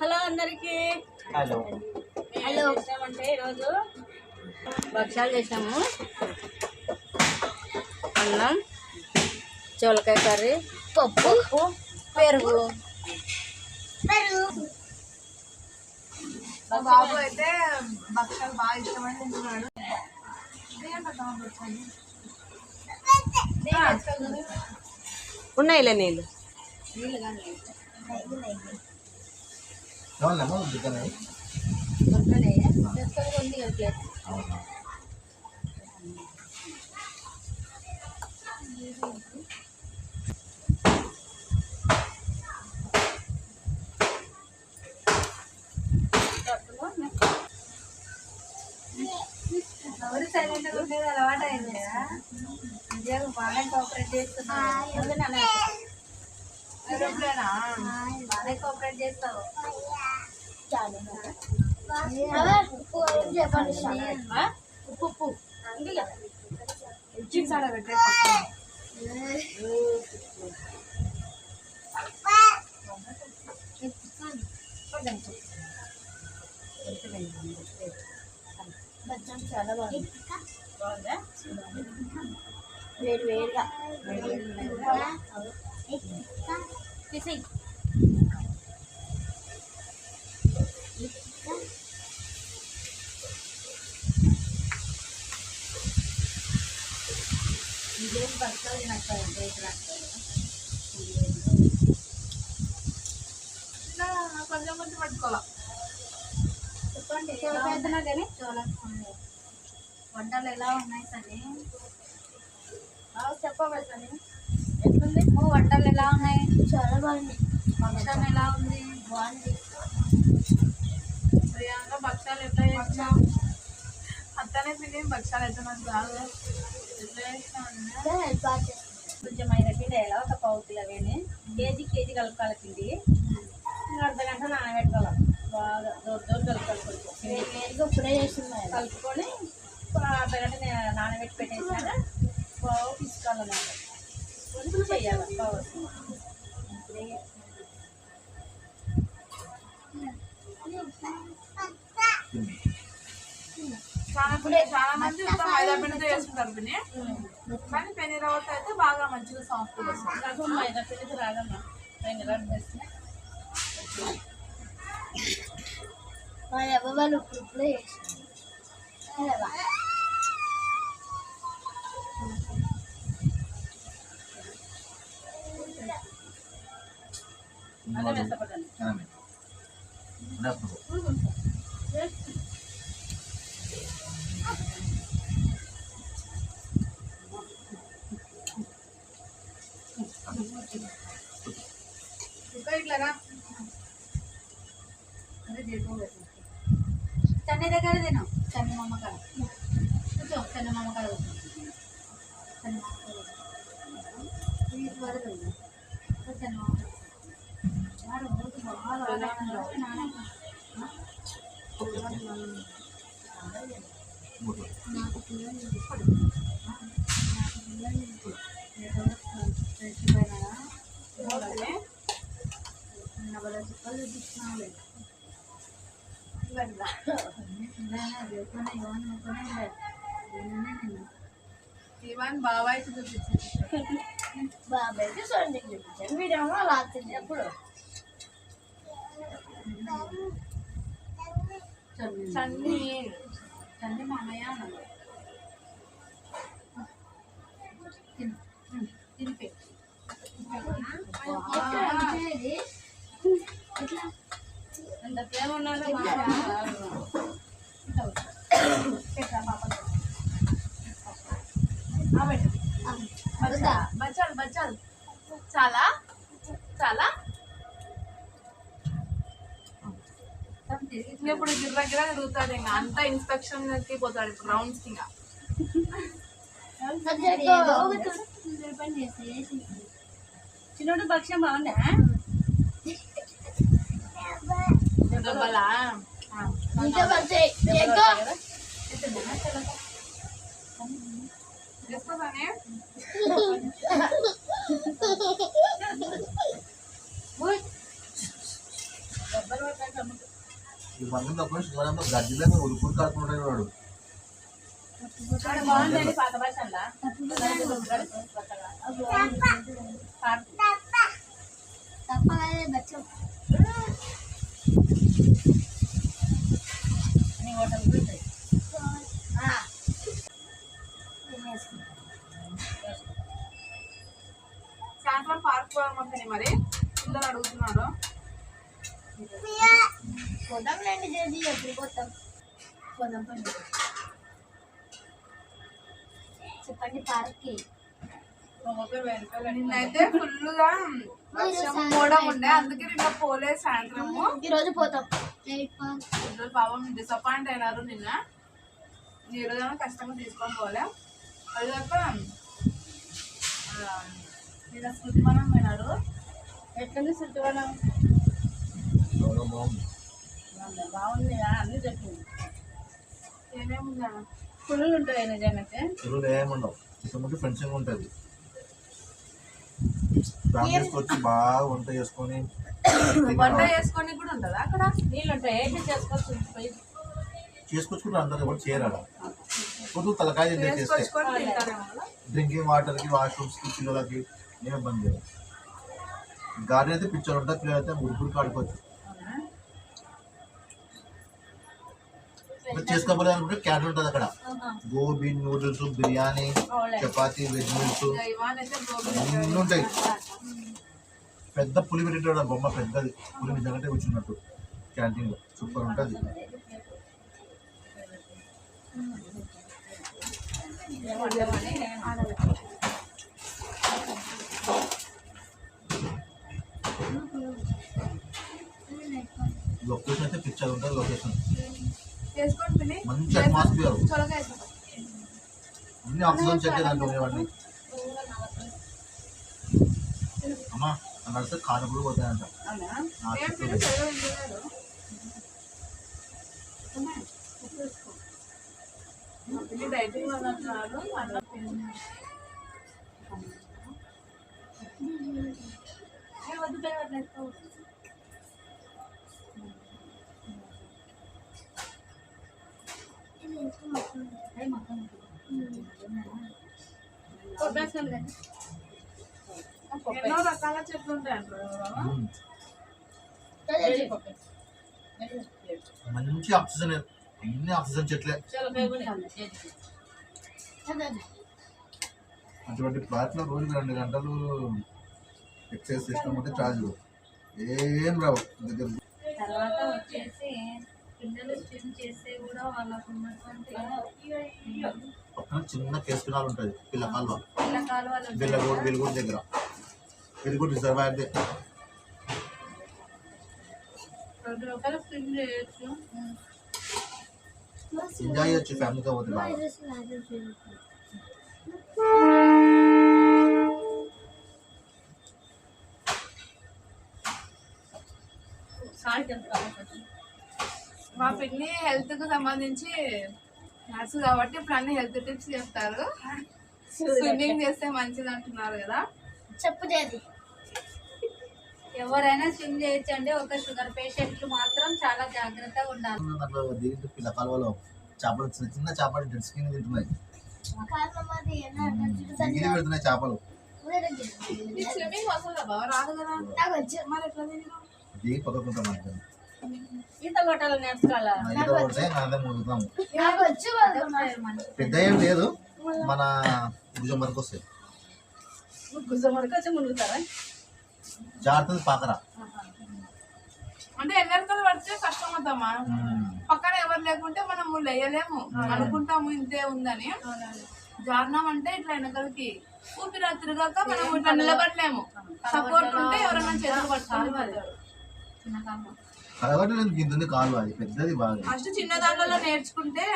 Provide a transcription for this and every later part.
Hello అందరికి. Hello. Hello. చేసామంటే ఈరోజు భక్ష్యాలు చేసాము అన్నం చోలకాయ కర్రీ పప్పు పెరుగు. మా బాబు అయితే భక్షాలు బాగా ఇష్టమని తింటున్నాడు. ఉన్నాయిలే నీళ్ళు. అవునమ్మా దిగ్గనాయి అవునా ఎవరు సైలెంట్గా ఉండేది అలవాటు అయింది నిజంగా బాగా కోఆపరేట్ చేస్తున్నావు ఏరోప్లేనా కోఆపరేట్ చేస్తావు ఉప్పు ఉప్పు పెట్టే చాలా బాగుంది బాగుందా వేడి వేడిగా నాకు కొంచెం కొంచెం పట్టుకోవాలా? చెప్పండి కానీ వంటలు ఎలా ఉన్నాయి సని చెప్పవాలి ఎట్లుంది? ఓ వంటలు ఎలా ఉన్నాయి? చాలా బాగుంది. భక్షాలు ఎలా ఉంది? బాగుంది. ప్రియాంక భక్షాలు ఎట్లా చేసినావు? అత్తనే తిని భక్షాలు నాకు ఎట్లా చేసినావు? అన్న? కొంచెం పిండి వేయాలి ఒక పావు కిలో కేజీ కేజీ కలుపుకోవాలి పిండి. అర్ధ గంట నానబెట్టుకోవాలి. బాగా దూర దూర కలుపుకోవాలి కొంచెం. ఇప్పుడే చేస్తున్నాయి కలుపుకొని అర్ధ గంట నానబెట్టి పెట్టేసాక బాగా తీసుకోవాలన్నమాట కొంచెం చేయాలి. బాగా చాలా చాలా మంది ఉత్తమ మైదా పిండితో చేసుకుంటారు పిన్ని. కానీ పెని రవ్వతో అయితే బాగా మంచిగా సాఫ్ట్ వస్తుంది. మైదా పిండికి రాదమ్మా రెండు గంటలు వేస్తే మా అవ్వ వాళ్ళు ఇప్పుడు అదే వేస్తపడ్డాను అనమే అదే దగ్గర తిను చన్నీ మామ కాడ కూర్చో చన్నీ మామ కాడ నాకు పిల్లలు నాకు పిల్లలు ఇప్పుడు. ఏదో చచ్చిపోయినాడా? ఓకే. నలభై రూపాయలు చూపిస్తున్నావులే. ఇట్లా. ఇవన్ బాబాయ్కి చూపించింది బాబాయ్కి సొంత చూపించాను వీడేమో రాత్రి ఎప్పుడు చన్నీ తండ్రి మామయ్య అన్నాడు తిను ఉమ్, తినిపి ఎంత ప్రేమ ఉన్నాడో బచ్చాలు బచ్చాలు చాలా చాలా ఇప్పుడు గిర్ర గిర్ర తిరుగుతాడు ఇంకా అంతా ఇన్స్పెక్షన్ పోతాడు ఇప్పుడు రౌండ్స్కి ఇంకా చిన్నోడు భక్ష్యం బాగుందా దెబ్బలా ఇంకా వచ్చాయి ఎక్కువ చేస్తానే డబ్బాలు పట్టాక అమ్ముతారు ఈ మంది తప్ప శివరామ గడ్డిలో ఉడుకుడు కాడుకుంటాడు వాడు ఆడ బాగుందండి సాయంత్రం పార్క్ పోదామంటే మరి? పిల్లలు అడుగుతున్నారు. పోదాం రండి జల్దీ ఎప్పుడు పోతాం? పోదాం పండి. చెప్పండి పార్క్కి. నిన్నైతే ఫుల్గా వర్షం కూడా ఉండే. అందుకే నిన్న పోలేదు సాయంత్రము. ఈరోజు పోతాం. పిల్లలు పాపం డిసప్పాయింట్ అయినారు నిన్న. ఈ రోజు కష్టంగా తీసుకొని పోలే. అది కాక పోయినాడు ఎట్లుంది బాగుంది? అన్ని చెప్పింది ఉంటాయి ఏముండవు. ఫ్రెండ్షిప్ ఉంటుంది. ఫ్యామిలీస్కి వచ్చి బాగా వంట చేసుకొని వంట. చేసుకొని కూడా ఉంటుందా అక్కడ? నీళ్ళు ఉంటాయి? ఏంటి చేసుకోవచ్చు? పోయి. చేసుకొచ్చుకుంటే అందరు ఎవరు చేరాడు పొద్దు తలకాయ. డ్రింకింగ్ వాటర్కి వాష్రూమ్స్కి పిల్లలకి. ఏం ఇబ్బంది లేదు గార్డెన్ అయితే పిక్చర్ ఉంటుంది పిల్లలు అయితే ఆడుకోవచ్చు మీరు చేసుకోవాలి అనుకుంటే క్యాటర్ ఉంటుంది అక్కడ. Gobi noodles biryani chapati veg meals gobi అన్నీ ఉంటాయి. పెద్ద పులి పెట్టాడు బొమ్మ పెద్దది. పులి నిజంగా కూర్చున్నట్టు. క్యాంటీన్లో. సూపర్ ఉంటుంది. లొకేషన్ అయితే పిక్చర్ ఉంటుంది లొకేషన్ చేసుకొని తిని మంచి అట్మాస్ఫియర్ చొలగా అయిపోతాం అన్ని ఆక్సిజన్ చెక్ దాంట్లో ఉండేవాడిని. అమ్మా నడిస్తే కారు కూడా పోతాయంట. అవునా? ఎన్నో రకాల చెట్లు ఉంటాయి. మంచి ఆక్సిజన్ అన్ని ఆక్సిజన్ చెట్లే. అటువంటి ప్లాట్లో రోజుకి రెండు గంటలు ఎక్సర్సైజ్ సిస్టమ్ ఉంటే చాలు ఏం రావు దగ్గర తర్వాత వచ్చేసి పిల్లలు స్విమ్ చేస్తే కూడా వాళ్ళకు ఉన్నటువంటి పక్కన చిన్న కేసుకునాలు ఉంటుంది పిల్ల కాలువ. పిల్ల కాలువలు వెలుగుడు వెలుగుడు దగ్గర. వెలుగుడు రిజర్వాయర్ దే ప్రతి ఒక్కరు స్విమ్ చేయొచ్చు. ఎంజాయ్ చేయొచ్చు ఫ్యామిలీతో పోతే బాగా. సాల్ట్ ఎంత కావాలి మా పిన్ని హెల్త్కు సంబంధించి నర్సు కాబట్టి ఇప్పుడు అన్ని హెల్త్ టిప్స్ చెప్తారు. స్విమ్మింగ్ చేస్తే మంచిది అంటున్నారు కదా. చెప్పు చేది ఎవరైనా స్విమ్ చేయొచ్చండి ఒక షుగర్ పేషెంట్లు మాత్రం చాలా జాగ్రత్తగా ఉండాలి. పిల్ల కాలువలో చేపలు చిన్న చిన్న చేపలు డెడ్ స్కిన్ తింటున్నాయి. పెడుతున్నాయి చేపలు. స్విమ్మింగ్ వస్తుందా బాబా రాదు కదా. మరి ఎట్లా? దిగి పక్కకుంటాం ఈత కొట్టాలి నేర్చుకోవాలా? పెద్ద ఏం లేదు మన భుజం వరకు వస్తాయి. గుజ్జం వరకు వచ్చి మునుగుతారా? జాగ్రత్తది పాకరా. అంటే ఎన్నెరకలు పడితే కష్టం అవుతామా పక్కన ఎవరు లేకుంటే మనం లేయలేము. అనుకుంటాము ఇంతే ఉందని. జారణం అంటే ఇట్లా వెనకలకి ఊపిరి తిరగాక మనం ఇట్లా నిలబడలేము సపోర్ట్ ఉంటే ఎవరైనా చేతులు పట్టుకోవాలి చిన్న కామ కలగట్లేదు గింతుంది కాలువ అది పెద్దది బాగా. ఫస్ట్ చిన్న దాంట్లో నేర్చుకుంటే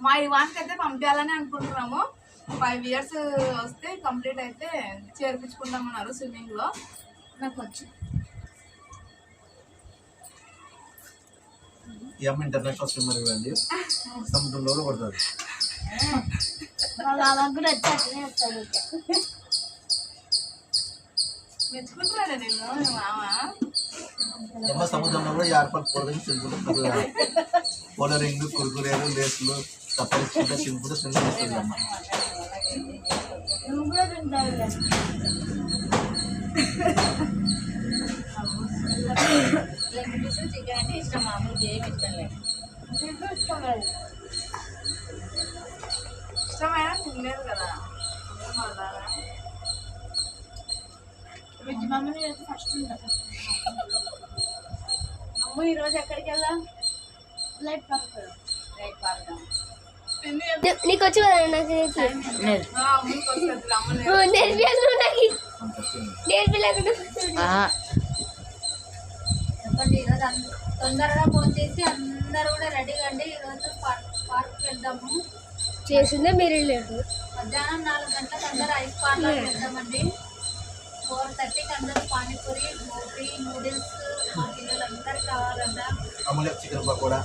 మా ఇవానికి అయితే పంపించాలని అనుకుంటున్నాము. ఫైవ్ ఇయర్స్ వస్తే కంప్లీట్ అయితే చేర్పించుకుంటామన్నారు స్విమ్మింగ్లో నాకు వచ్చు. ఈ అమ్మ ఇంటర్నేషనల్ స్విమ్మర్ ఇవ్వండి సముద్రంలో కూడా మా బాబాకు కూడా వచ్చి అట్లనే వస్తాడు మెచ్చుకుంటున్నాడే నేను. మామ ఎమ్మ సముద్రంలో కూడా ఏర్పాటు కూరగాయలు తింటుంటే పోలరింగ్ కురుకురేలు లేసులు తప్పనిచ్చుకుంటే తింటుంటే తింటుంది అమ్మ. చికెన్ అంటే ఇష్టం మామూలుగా ఏమి ఇష్టం లేదు. ఇష్టమైన తినలేదు కదా? వెజ్ మమ్మల్ని ఫస్ట్ అమ్మ ఈరోజు ఎక్కడికి వెళ్దాం లైట్ రైట్ పాడదాం తిని నీకు వచ్చి నాకు నేర్పియాలి. నేర్పిలేకుండా తొందరగా ఫోన్ చేసి అందరూ కూడా రెడీగా అండి ఈరోజు పార్క్ పార్క్ వెళ్దాము. చేసిందే మీరు లేదు మధ్యాహ్నం నాలుగు గంటలకు అందరూ ఐస్ పార్లర్ వెళ్దామండి. ఫోర్ థర్టీకి అందరూ పానీపూరి గోపి నూడిల్స్ మా పిల్లలందరికీ కావాలంట. అమూల్య చికెన్ పకోడా?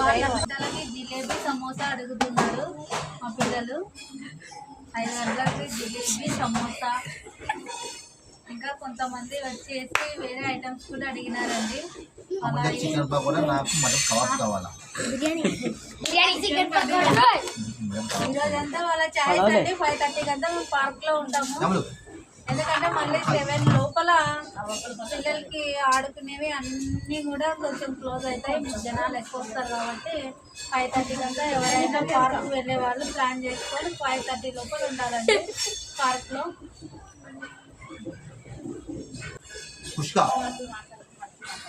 వాళ్ళ పిల్లలకి జిలేబీ సమోసా అడుగుతున్నారు మా పిల్లలు. ఐదు గంటలకి జిలేబీ సమోసా. ఇంకా కొంతమంది వచ్చేసి వేరే ఐటమ్స్ కూడా అడిగినారండి. చికెన్ పకోడా నాకు మటన్ కబాబ్ కావాలా? ఈరోజంతా వాళ్ళ ఛాయ్ అండి ఫైవ్ థర్టీకి అంతా మేము పార్క్లో ఉంటాము ఎందుకంటే మళ్ళీ సెవెన్ లోపల పిల్లలకి ఆడుకునేవి అన్నీ కూడా కొంచెం క్లోజ్ అవుతాయి. జనాలు ఎక్కువ వస్తారు కాబట్టి ఫైవ్ థర్టీ కంతా ఎవరైనా పార్క్ వెళ్ళే వాళ్ళు ప్లాన్ చేసుకొని ఫైవ్ థర్టీ లోపల ఉండాలండి పార్క్లో. కుష్కా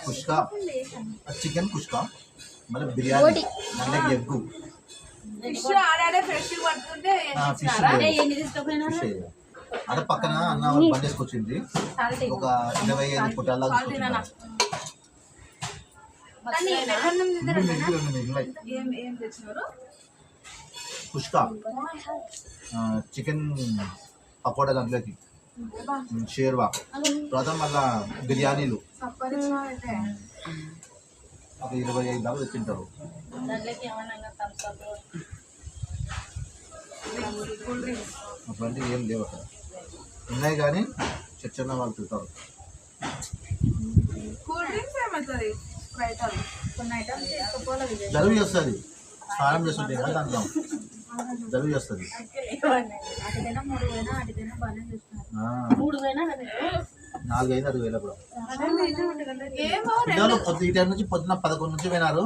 కుష్కా చికెన్ కుష్కా మరి బిర్యానీ. నల్ల ఎగ్గు. ఫిష్ ఆడాడే ఫ్రెష్ పడుతుంటే ఫిష్ అక్కడ పక్కన అన్న బండి సాల్ట్ ఒక ఇరవై ఐదు పుట్టాల కుష్కా. చికెన్ పకోడా దాంట్లోకి. షేర్వా. తర్వాత మళ్ళా బిర్యానీలు. ఒక ఇరవై ఐదు దాకా తెచ్చింటారు. అటువంటివి ఏం లేవు అక్కడ. ఉన్నాయి కానీ చచ్చన్న వాళ్ళు తింటారు జలుబు చేస్తుంది. స్నానం చేస్తుంటే కదా దాంట్లో. జలుబు చేస్తుంది. నాలుగైదు అది వేల కూడా పిల్లలు పొద్దు ఈ టైం నుంచి పొద్దున్న పదకొండు నుంచి పోయినారు.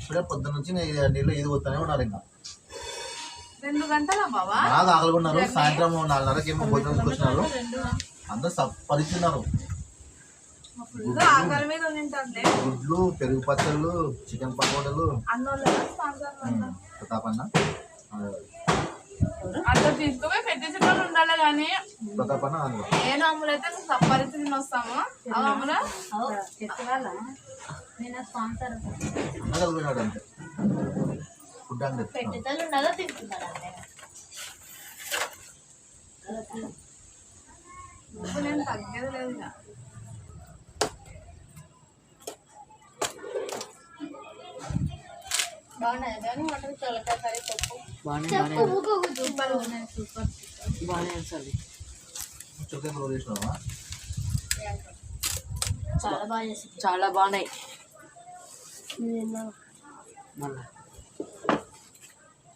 ఇప్పుడే పొద్దున్న నుంచి నీళ్ళు ఇది పోతానే ఉన్నారు ఇంకా. రెండు గంటలా బావా బాగా ఆకలిగొన్నారు సాయంత్రం నాలుగున్నరకి ఏమో భోజనం తీసుకొచ్చినారు అందరూ సప్పరిస్తున్నారు ఫుల్గా ఆకలి మీద ఉండింటారులే గుడ్లు పెరుగు పచ్చళ్ళు చికెన్ పకోడలు ప్రతాపన్న అంత తీసుకుపోయి పెట్టేసి వాళ్ళు ఉండాలి కానీ ప్రతాపన్న నేను అమ్ములైతే సప్పరిచి తిని వస్తాము అవి అమ్ముల ఫెస్టివల్ నేను స్పాన్సర్ ఫుడ్ అని చాలా. బాగా చాలా బాగున్నాయి. మళ్ళా.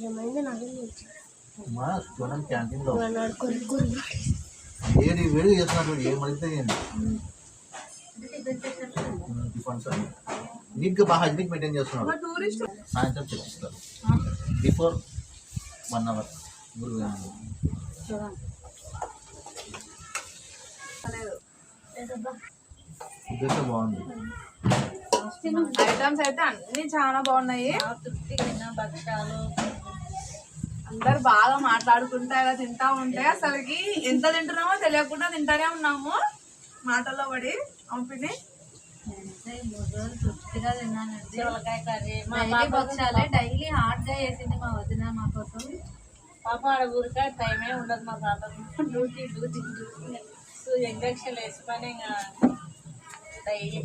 ఏముంది? మా వేడి చేస్తున్నారు? ఏమైతే టిఫన్స్ నీట్గా బాగా హైజీనిక్ మెయింటైన్ చేస్తున్నారు. టూరిస్ట్. సాయంత్రం చర్చిస్తారు బిఫోర్ వన్ అవర్. గురువు ఫుడ్ అయితే బాగుంది. ఐటమ్స్ అయితే అన్ని చాలా బాగున్నాయి. తృప్తి భక్షాలు. అందరు బాగా మాట్లాడుకుంటా ఇలా తింటా ఉంటే అసలుకి ఎంత తింటున్నామో తెలియకుండా తింటానే ఉన్నాము. మాటల్లో పడి పంపిణీ డైలీ హాట్గా వేసింది మా వదిన మా కోసం. పాప ఆడ ఊరికా టైమే ఉండదు మా పాపకు. Duty duty duty. ఇంజక్షన్ వేసుకొని ఇంకా డైలీ.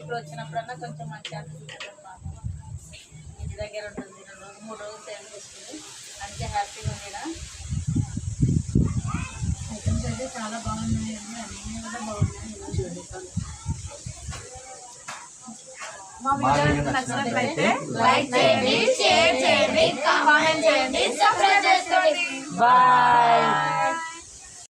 ఇప్పుడు వచ్చినప్పుడన్నా కొంచెం మంచిగా దగ్గర ఉంటుంది రెండు రోజులు మూడు రోజులు సేమ్ చేస్తుంది మంచిగా హ్యాపీగా ఉంది ఈడ. ఐటమ్స్ అయితే చాలా బాగున్నాయండి. అన్నీ కూడా బాగున్నాయి. మా వీడియో కనుక నచ్చినట్లయితే లైక్ చేయండి షేర్ చేయండి కామెంట్ చేయండి సబ్స్క్రైబ్ చేసుకోండి. బాయ్.